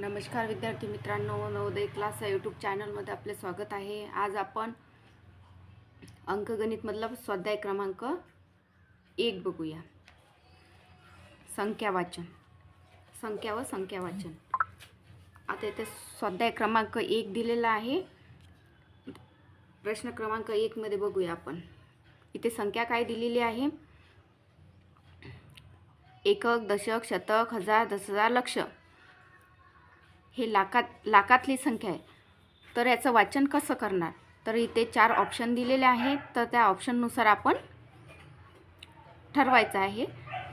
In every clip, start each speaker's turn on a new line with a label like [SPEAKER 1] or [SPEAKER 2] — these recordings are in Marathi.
[SPEAKER 1] नमस्कार विद्यार्थी मित्रांनो नवोदय क्लास या यूट्यूब चॅनलमध्ये आपले स्वागत आहे. आज आपण अंकगणितमधला स्वाध्याय क्रमांक एक बघूया. संख्या वाचन. संख्या व संख्या वाचन. आता इथे स्वाध्याय क्रमांक एक दिलेला आहे. प्रश्न क्रमांक एकमध्ये बघूया आपण. इथे संख्या काय दिलेली आहे? एकक दशक शतक हजार दस हजार लक्ष. हे लाखात लाखातली संख्या आहे. तर याचं वाचन कसं करणार? तर इथे चार ऑप्शन दिलेले आहेत. तर त्या ऑप्शननुसार आपण ठरवायचं आहे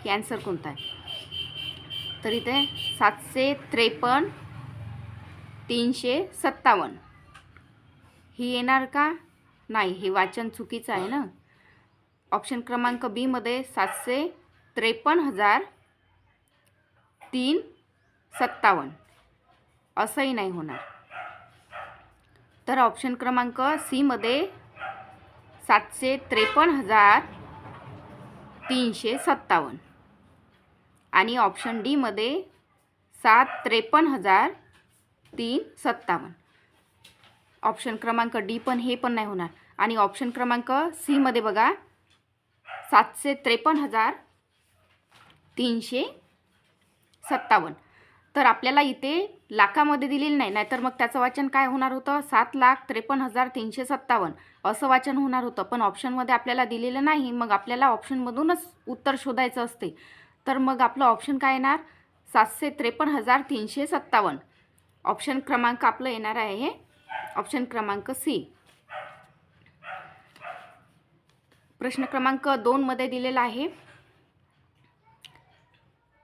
[SPEAKER 1] की ॲन्सर कोणता आहे. तर इथे सातशे त्रेपन्न तीनशे सत्तावन्न. ही येणार का? नाही हे वाचन चुकीचं आहे ना? ऑप्शन क्रमांक बीमध्ये सातशे त्रेपन्न हजार तीन सत्तावन्न. असंही नाही होणार. तर ऑप्शन क्रमांक सीमध्ये सातशे त्रेपन्न हजार तीनशे सत्तावन्न. आणि ऑप्शन डीमध्ये सात त्रेपन्न हजार तीन सत्तावन्न. ऑप्शन क्रमांक डी पण हे पण नाही होणार. आणि ऑप्शन क्रमांक सीमध्ये बघा सातशे त्रेपन्न हजार तीनशे सत्तावन्न. तर आपल्याला इथे लाखामध्ये दिलेलं नाही. नाहीतर मग त्याचं वाचन काय होणार होतं? सात लाख त्रेपन्न हजार तीनशे सत्तावन्न असं वाचन होणार होतं. पण ऑप्शनमध्ये आपल्याला दिलेलं नाही. मग आपल्याला ऑप्शनमधूनच उत्तर शोधायचं असते. तर मग आपलं ऑप्शन काय येणार? सातशे त्रेपन्न हजार तीनशे सत्तावन्न. ऑप्शन क्रमांक आपलं येणार आहे हे. ऑप्शन क्रमांक सी प्रश्न क्रमांक दोनमध्ये दिलेला आहे.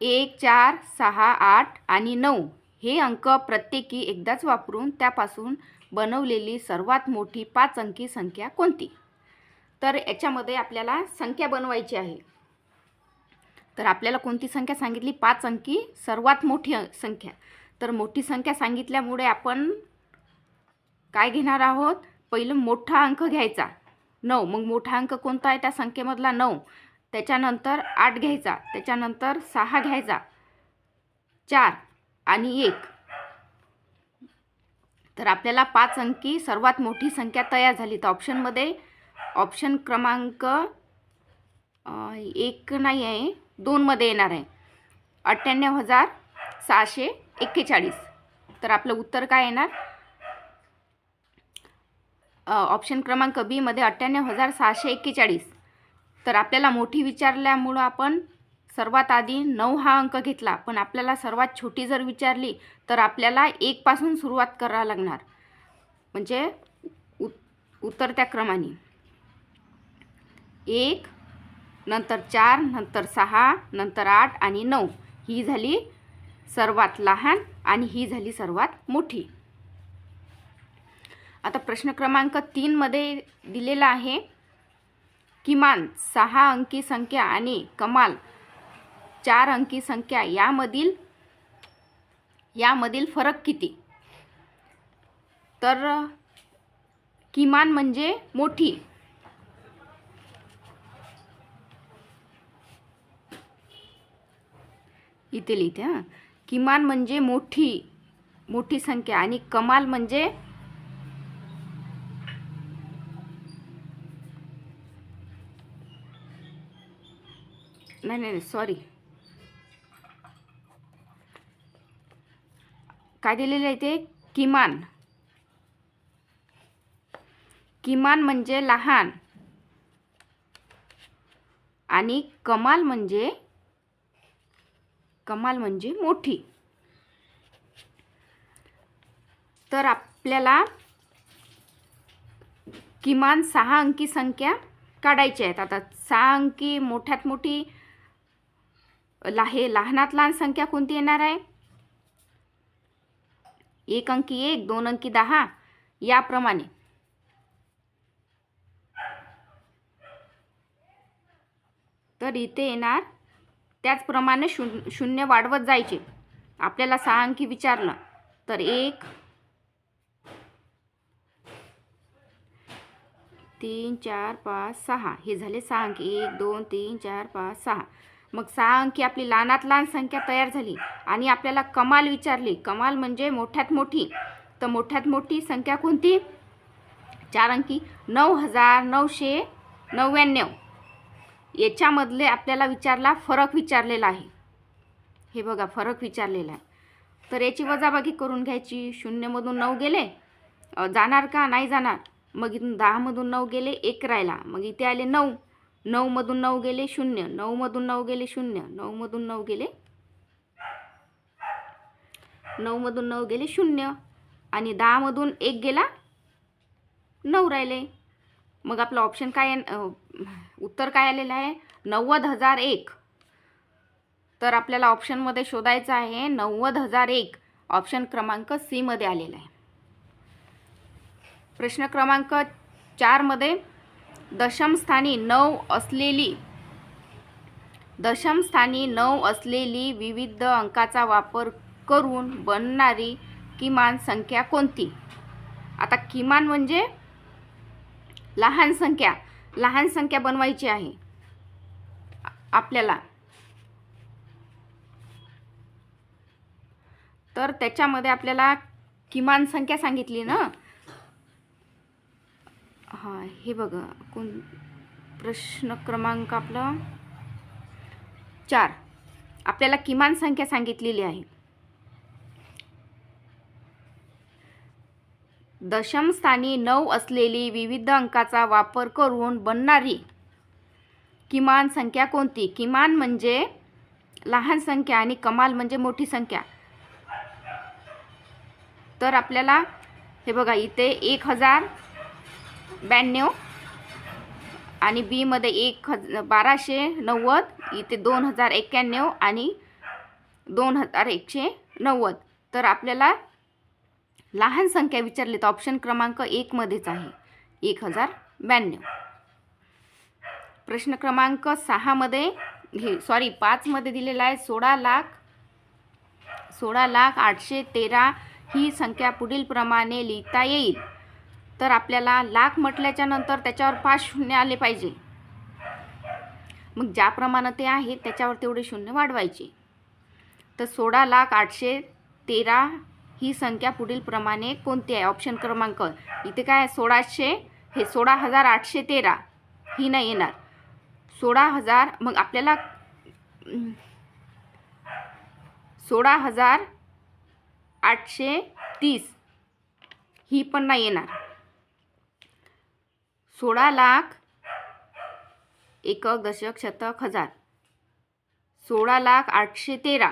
[SPEAKER 1] एक चार सहा आठ आणि नऊ हे अंक प्रत्येकी एकदाच वापरून त्यापासून बनवलेली सर्वात मोठी पाच अंकी संख्या कोणती? तर याच्यामध्ये आपल्याला संख्या बनवायची आहे. तर आपल्याला कोणती संख्या सांगितली? पाच अंकी सर्वात मोठी संख्या. तर मोठी संख्या सांगितल्यामुळे आपण काय घेणार आहोत? पहिलं मोठा अंक घ्यायचा. नऊ. मग मोठा अंक कोणता आहे? त्या संख्येमधला नऊ. त्याच्यानंतर आठ घ्यायचा. त्याच्यानंतर सहा घ्यायचा. चार आणि एक. तर आपल्याला पाच अंकी सर्वात मोठी संख्या तयार झाली. तर ऑप्शनमध्ये ऑप्शन क्रमांक एक नाही आहे. दोनमध्ये येणार आहे. अठ्ठ्याण्णव हजार सहाशे एक्केचाळीस. तर आपलं उत्तर काय येणार? ऑप्शन क्रमांक बीमध्ये अठ्ठ्याण्णव हजार सहाशे एक्केचाळीस. तर आपल्याला मोठी विचारल्यामुळं आपण सर्वात आधी नऊ हा अंक घेतला. पण आपल्याला सर्वात छोटी जर विचारली तर आपल्याला एकपासून सुरुवात करावं लागणार. म्हणजे उ उतरत्या क्रमाने. एक नंतर चार नंतर सहा नंतर आठ आणि नऊ. ही झाली सर्वात लहान आणि ही झाली सर्वात मोठी. आता प्रश्न क्रमांक तीनमध्ये दिलेला आहे. किमान सहा अंकी संख्या आणि कमाल चार अंकी संख्या यामधील यामधील फरक किती? तर किमान म्हणजे मोठी. इथे लिहिते हां. किमान म्हणजे मोठी मोठी संख्या आणि कमाल म्हणजे नाही नाही सॉरी काय दिलेलं आहे ते? किमान. किमान म्हणजे लहान. आणि कमाल म्हणजे कमाल म्हणजे मोठी. तर आपल्याला किमान सहा अंकी संख्या काढायची आहेत. आता सहा अंकी मोठ्यात मोठी हे लहानात लहान संख्या कोणती येणार आहे? एक अंकी एक दोन अंकी दहा याप्रमाणे. तर इथे येणार त्याचप्रमाणे शून्य शून्य वाढवत जायचे. आपल्याला सहा अंकी विचारलं. तर एक तीन चार पाच सहा. हे झाले सहा अंकी. एक दोन तीन चार पाच सहा. मग सहा अंकी आपली लहानात लहान संख्या तयार झाली आणि आपल्याला कमाल विचारली. कमाल म्हणजे मोठ्यात मोठी. तर मोठ्यात मोठी संख्या कोणती? चार अंकी. नऊ हजार नऊशे नव्याण्णव. याच्यामधले आपल्याला विचारला फरक विचारलेला आहे. हे बघा फरक विचारलेला आहे. तर याची वजाबाकी करून घ्यायची. शून्यमधून नऊ गेले. जाणार का? नाही जाणार. मग इथून दहामधून नऊ गेले एक राहिला. मग इथे आले नऊ. नऊमधून नऊ गेले शून्य. नऊमधून नऊ गेले शून्य. नऊमधून नऊ गेले नऊमधून नऊ गेले शून्य. आणि दहामधून एक गेला नऊ राहिले. मग आपलं ऑप्शन काय उत्तर काय आलेलं आहे? नव्वद हजार एक. तर आपल्याला ऑप्शनमध्ये शोधायचं आहे नव्वद हजार एक. ऑप्शन क्रमांक सीमध्ये आलेला आहे. प्रश्न क्रमांक चारमध्ये दशमस्थानी नऊ असलेली दशमस्थानी नऊ असलेली विविध अंकाचा वापर करून बनणारी किमान संख्या कोणती? आता किमान म्हणजे लहान संख्या. लहान संख्या बनवायची आहे. आपल्याला. तर त्याच्यामध्ये आपल्याला किमान संख्या सांगितली ना? हां हे बघा कोण प्रश्न क्रमांक आपला चार. आपल्याला किमान संख्या सांगितलेली आहे. दशमस्थानी नऊ असलेली विविध अंकाचा वापर करून बनणारी किमान संख्या कोणती? किमान म्हणजे लहान संख्या आणि कमाल म्हणजे मोठी संख्या. तर आपल्याला हे बघा इथे एक हजार ब्याण्णव. आणि बीमध्ये एक हज बाराशे नव्वद इथे दोन हजार एक्क्याण्णव आणि दोन हजार एकशे नव्वद. तर आपल्याला लहान संख्या विचारली तर ऑप्शन क्रमांक एकमध्येच आहे. एक हजार ब्याण्णव. प्रश्न क्रमांक सहामध्ये हे सॉरी पाचमध्ये दिलेला आहे सोळा लाख सोळा लाख आठशे तेरा ही संख्या पुढील प्रमाणे लिहिता येईल. तर आपल्याला लाख म्हटल्याच्या नंतर त्याच्यावर पाच शून्य आले पाहिजे. मग ज्याप्रमाणे ते आहे त्याच्यावर तेवढे शून्य वाढवायचे. तर सोळा लाख आठशे तेरा ही संख्या पुढील प्रमाणे कोणती आहे? ऑप्शन क्रमांक. इथे काय सोळाशे हे सोळा हजार आठशे तेरा. ही नाही येणार. सोळा हजार मग आपल्याला सोळा हजार आठशे तीस ही पण नाही येणार. सोळा लाख एकक दशक शतक हजार. सोळा लाख आठशे तेरा.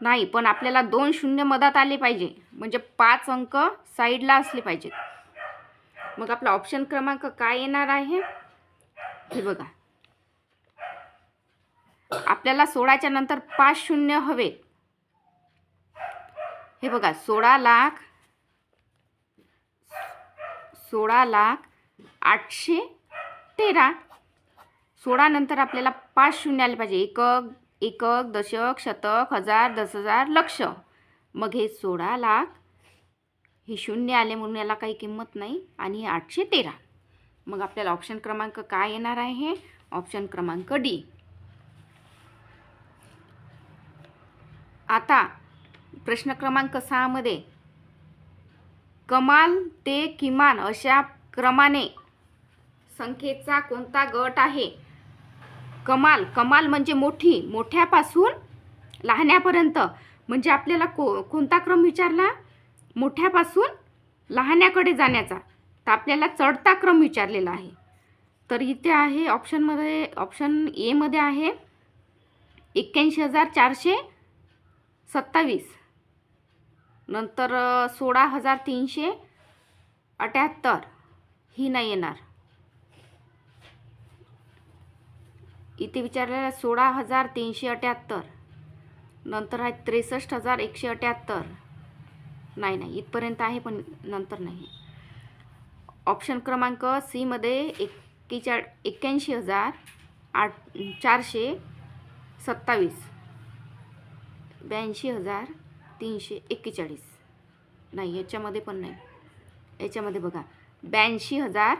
[SPEAKER 1] नाही पण आपल्याला दोन शून्य मधात आले पाहिजे. म्हणजे पाच अंक साईडला असले पाहिजेत. मग आपला ऑप्शन क्रमांक काय येणार आहे? हे बघा. आपल्याला सोळाच्या नंतर पाच शून्य हवे. हे बघा सोळा लाख सोळा लाख आठशे तेरा. सोळानंतर आपल्याला पाच शून्य आले पाहिजे. एकक एकक दशक शतक हजार दस हजार लक्ष. मग हे सोळा लाख हे शून्य आले म्हणून याला काही किंमत नाही आणि हे आठशे तेरा. मग आपल्याला ऑप्शन क्रमांक काय येणार आहे? ऑप्शन क्रमांक डी आता प्रश्न क्रमांक सहामध्ये कमाल ते किमान अशा क्रमाने. संख्येचा कोणता गट आहे? कमाल कमाल म्हणजे मोठी मोठ्यापासून लहान्यापर्यंत. म्हणजे आपल्याला को कोणता क्रम विचारला? मोठ्यापासून लहान्याकडे जाण्याचा. तर आपल्याला चढता क्रम विचारलेला आहे. तर इथे आहे ऑप्शनमध्ये ऑप्शन एमध्ये आहे. एक्क्याऐंशी हजार चारशे सत्तावीस. नंतर सोळा हजार तीनशे अठ्याहत्तर ही नाही येणार. इथे विचारलेलं सोळा हजार तीनशे अठ्याहत्तर नंतर आहे त्रेसष्ट हजार एकशे अठ्याहत्तर. नाही नाही इथपर्यंत आहे पण नंतर नाही. ऑप्शन क्रमांक सीमध्ये एक्केचाळ एक्क्याऐंशी हजार आठ चारशे सत्तावीस. ब्याऐंशी हजार तीनशे एक्केचाळीस. नाही याच्यामध्ये पण नाही. याच्यामध्ये बघा ब्याऐंशी हजार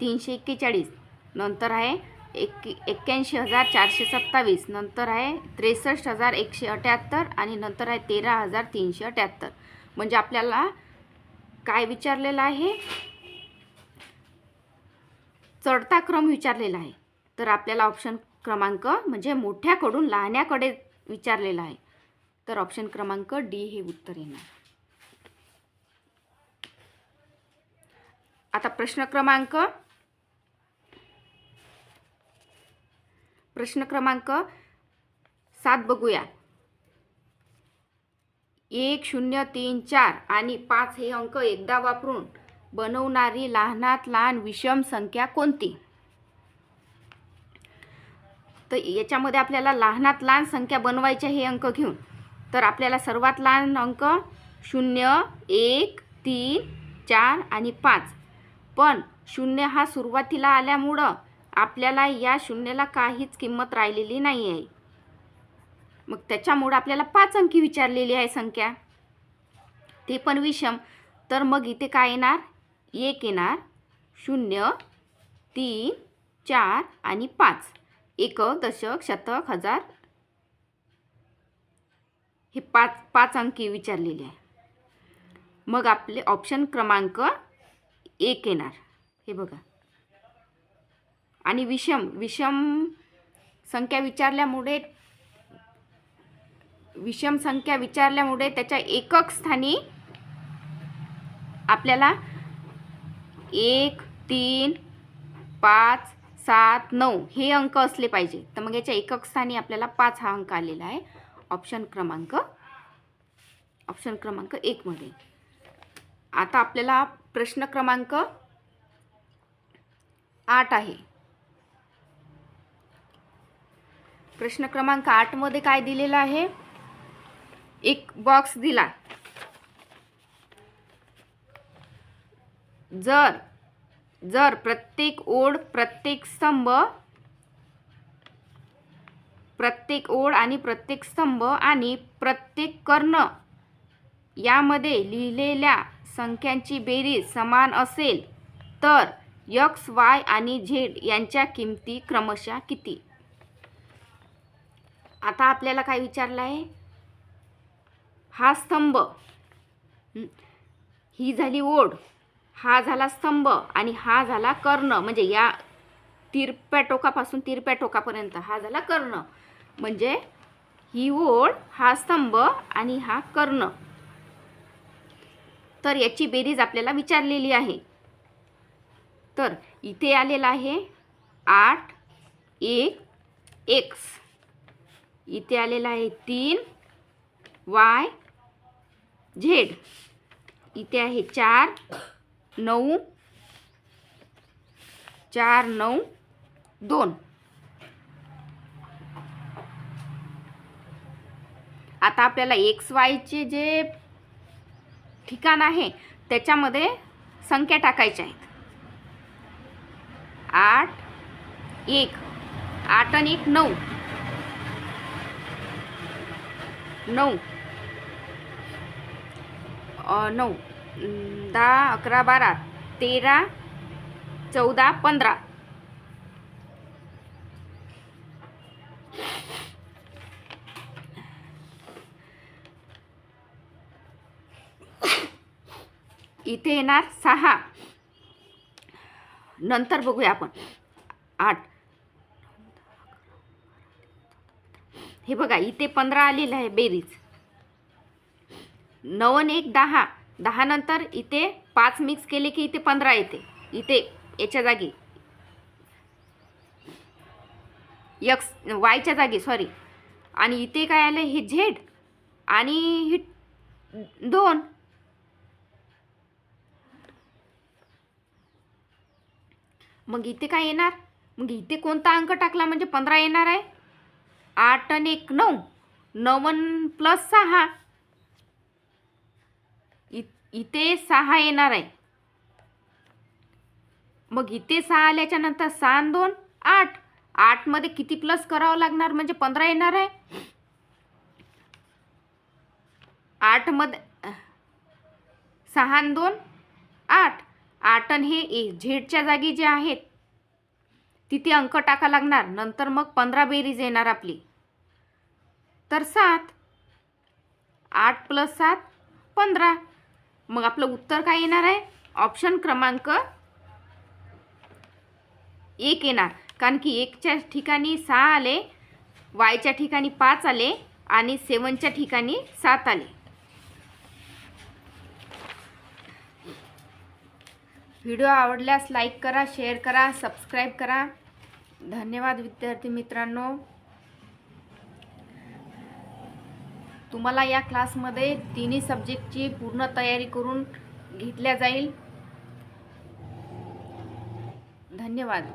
[SPEAKER 1] तीनशे एक्केचाळीस नंतर आहे एक एक्क्याऐंशी हजार चारशे सत्तावीस नंतर आहे त्रेसष्ट हजार एकशे अठ्याहत्तर आणि नंतर आहे तेरा हजार तीनशे अठ्याहत्तर. म्हणजे आपल्याला काय विचारलेलं आहे? चढता क्रम विचारलेला आहे. तर आपल्याला ऑप्शन क्रमांक म्हणजे मोठ्याकडून लहान्याकडे विचारलेला आहे. तर ऑप्शन क्रमांक डी हे उत्तर येणार. आता प्रश्न क्रमांक प्रश्न क्रमांक सात बघूया. एक शून्य तीन चार आणि पाच हे अंक एकदा वापरून बनवणारी लहानात लहान विषम संख्या कोणती? तर याच्यामध्ये आपल्याला लहानात लहान संख्या बनवायच्या हे अंक घेऊन तर आपल्याला सर्वात लहान अंक शून्य एक तीन चार आणि पाच. पण शून्य हा सुरुवातीला आल्यामुळं आपल्याला या शून्याला काहीच किंमत राहिलेली नाही आहे मग त्याच्यामुळं आपल्याला पाच अंकी विचारलेली आहे संख्या. ते पण विषम. तर मग इथे काय येणार? एक येणार. शून्य तीन चार आणि पाच. एक दशक शतक हजार हे पाच पाच अंकी विचारलेले आहे. मग आपले ऑप्शन क्रमांक एक येणार. हे बघा. आणि विषम विषम संख्या विचारल्यामुळे विषम संख्या विचारल्यामुळे त्याच्या एकक स्थानी आपल्याला एक तीन पाच सात नऊ हे अंक असले पाहिजे. तर मग याच्या एकक स्थानी आपल्याला पाच हा अंक आलेला आहे. ऑप्शन क्रमांक ऑप्शन क्रमांक एकमध्ये आता आपल्याला प्रश्न क्रमांक आठ आहे. प्रश्न क्रमांक आठमध्ये काय दिलेलं आहे? एक बॉक्स दिला. जर जर प्रत्येक ओढ प्रत्येक स्तंभ प्रत्येक ओळ आणि प्रत्येक स्तंभ आणि प्रत्येक कर्ण यामध्ये लिहिलेल्या संख्यांची बेरीज समान असेल तर यक्स वाय आणि झेड यांच्या किमती क्रमशः किती? आता आपल्याला काय विचारलं आहे? हा स्तंभ ही झाली ओढ हा झाला स्तंभ आणि हा झाला कर्ण. म्हणजे या तिरप्या टोकापासून तिरप्या टोकापर्यंत हा झाला कर्ण. म्हणजे ही ओळ हा स्तंभ आणि हा कर्ण. तर याची बेरीज आपल्याला विचारलेली आहे. तर इथे आलेला आहे आठ एक एक्स इथे आलेला आहे तीन वाय झेड. इथे आहे चार नऊ चार नऊ दोन. आता आपल्याला एक्स वायचे जे ठिकाण आहे त्याच्यामध्ये संख्या टाकायच्या आहेत. आठ एक आठ आणि एक नऊ. नऊ. नऊ. दहा अकरा बारा तेरा चौदा पंधरा. इथे येणार सहा. नंतर बघूया आपण. आठ. हे बघा इथे पंधरा आलेलं आहे बेरीज. नऊ आणि एक दहा. दहा नंतर इथे पाच मिक्स केले की इथे पंधरा येते. इथे याच्या जागी. यक्स वायच्या जागी सॉरी आणि इथे काय आलं हे झेड आणि ही दोन. मग इथे काय येणार? मग इथे कोणता अंक टाकला म्हणजे पंधरा येणार आहे? आठ आणि एक नऊ. नवन प्लस सहा. इ इथे सहा येणार आहे. मग इथे सहा आल्याच्यानंतर सहा दोन आठ. आठमध्ये किती प्लस करावं लागणार म्हणजे पंधरा येणार आहे? आठमध्ये सहा दोन आठ. आटन हे ए- झेडच्या जागी जे आहेत तिथे अंक टाका लागणार. नंतर मग पंधरा बेरीज येणार आपली. तर सात आठ प्लस सात पंधरा. मग आपलं उत्तर काय येणार आहे? ऑप्शन क्रमांक एक येणार. कारण की एकच्या ठिकाणी सहा आले वायच्या ठिकाणी पाच आले आणि सेवनच्या ठिकाणी सात आले. व्हिडिओ आवडल्यास लाईक करा शेअर करा सबस्क्राईब करा. धन्यवाद विद्यार्थी मित्रांनो. तुम्हाला या क्लासमध्ये तिन्ही सब्जेक्टची पूर्ण तयारी करून घेतल्या जाईल. धन्यवाद.